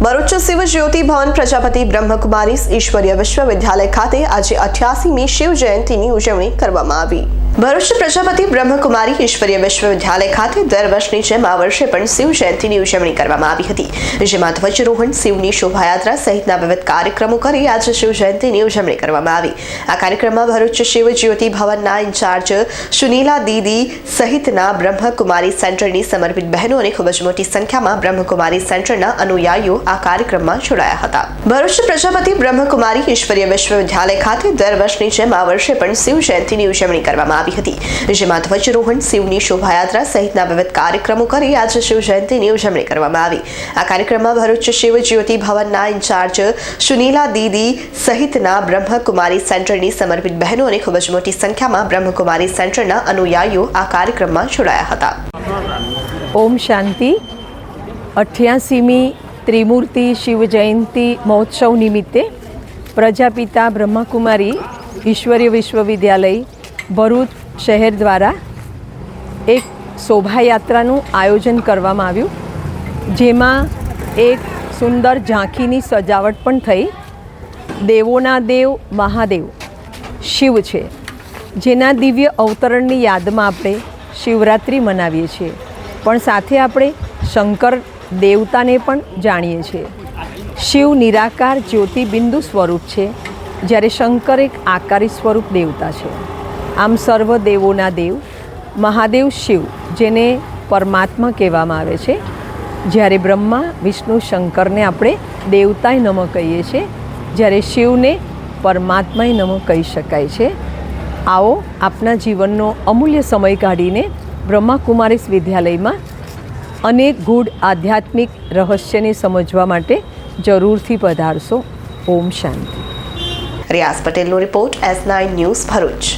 ભરૂચ શિવ જ્યોતિ ભવન પ્રજાપતિ બ્રહ્મકુમારી ઈશ્વરીય વિશ્વવિદ્યાલય ખાતે આજે અઠ્યાસીમી શિવ જયંતિની ઉજવણી કરવામાં આવી. ભરૂચ પ્રજાપતિ બ્રહ્મકુમારી ઈશ્વરીય વિશ્વવિદ્યાલય ખાતે દર વર્ષની જેમ આ વર્ષે પણ શિવ જયંતિની ઉજવણી કરવામાં આવી હતી. જેમાં ધ્વજરોહણ, શિવની શોભાયાત્રા સહિતના વિવિધ કાર્યક્રમો કરી આજે શિવ જયંતિની ઉજવણી કરવામાં આવી. આ કાર્યક્રમમાં ભરૂચ શિવ જ્યોતિ ભવનના ઇન્ચાર્જ સુનીલા દીદી સહિતના બ્રહ્મકુમારી સેન્ટરની સમર્પિત બહેનો અને ખૂબ જ મોટી સંખ્યામાં બ્રહ્મકુમારી સેન્ટરના અનુયાયીઓ આ કાર્યક્રમમાં જોડાયા હતા. ભરૂચ પ્રજાપતિ બ્રહ્મકુમારી ઈશ્વરીય વિશ્વવિદ્યાલય ખાતે દર વર્ષની જેમ આ વર્ષે પણ શિવ જયંતિની ઉજવણી કરવામાં આવી હતી. જેમાં ધ્વજરોહણ, શિવની શોભાયાત્રા સહિતના વિવિધ કાર્યક્રમો કરી આજે શિવ જયંતિની ઉજવણી કરવામાં આવી. આ કાર્યક્રમમાં ભરૂચ શિવ, જ્યોતિ ભવનના ઇન્ચાર્જ સુનીલા દીદી સહિતના બ્રહ્મકુમારી સેન્ટરની સમર્પિત બહેનો અને ખૂબ જ મોટી સંખ્યામાં બ્રહ્મકુમારી સેન્ટરના અનુયાયીઓ આ કાર્યક્રમમાં જોડાયા હતા. ઓમ શાંતિ. અઠ્યાસીમી ત્રિમૂર્તિ શિવ જયંતિ મહોત્સવ નિમિત્તે પ્રજાપિતા બ્રહ્માકુમારી ઈશ્વરીય વિશ્વવિદ્યાલય, ભરૂચ શહેર દ્વારા એક શોભાયાત્રાનું આયોજન કરવામાં આવ્યું, જેમાં એક સુંદર ઝાંખીની સજાવટ પણ થઈ. દેવોના દેવ, મહાદેવ, શિવ છે, જેના દિવ્ય અવતરણની યાદમાં આપણે શિવરાત્રિ મનાવીએ છીએ. પણ સાથે આપણે શંકર દેવતાને પણ જાણીએ છીએ. શિવ નિરાકાર જ્યોતિબિંદુ સ્વરૂપ છે, જ્યારે શંકર એક આકારી સ્વરૂપ દેવતા છે. આમ સર્વ દેવોના દેવ, મહાદેવ શિવ, જેને પરમાત્મા કહેવામાં આવે છે. જ્યારે બ્રહ્મા, વિષ્ણુ, શંકરને આપણે દેવતાય નમ કહીએ છીએ, જ્યારે શિવને પરમાત્માય નમઃ કહી શકાય છે. આવો આપના જીવનનો અમૂલ્ય સમય કાઢીને બ્રહ્માકુમારીસ વિદ્યાલયમાં અનેક ગૂઢ આધ્યાત્મિક રહસ્યને સમજવા માટે જરૂરથી પધારશો. ઓમ શાંતિ. રિયાઝ પટેલનો report S nine news Bharuch.